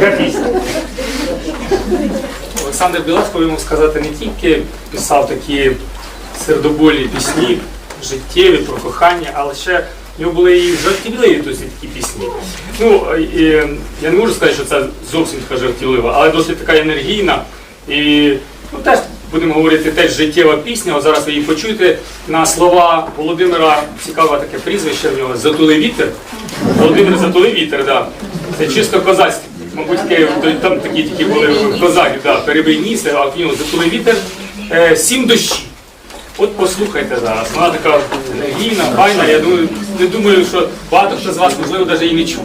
Яка? Олександр Білецько, повинен сказати, не тільки писав такі сердобольні пісні, життєві, про кохання, але ще в нього були і жартівливі досить такі пісні. Ну, і, я не можу сказати, що це зовсім така жартівлива, але досить така енергійна. І ну, теж будемо говорити, теж життєва пісня. От зараз ви її почуєте на слова Володимира, цікаве таке прізвище в нього Затулий вітер. Володимир Затулий вітер, да. Це чисто козацьке. Мабуть, то- там такі тільки були козаки, да, перебий ніс, а в нього Затулий вітер, е, сім дощі. От послухайте зараз. Вона така енергійна, файна. Я думаю, не думаю, що багато хто з вас, можливо, навіть і не чув.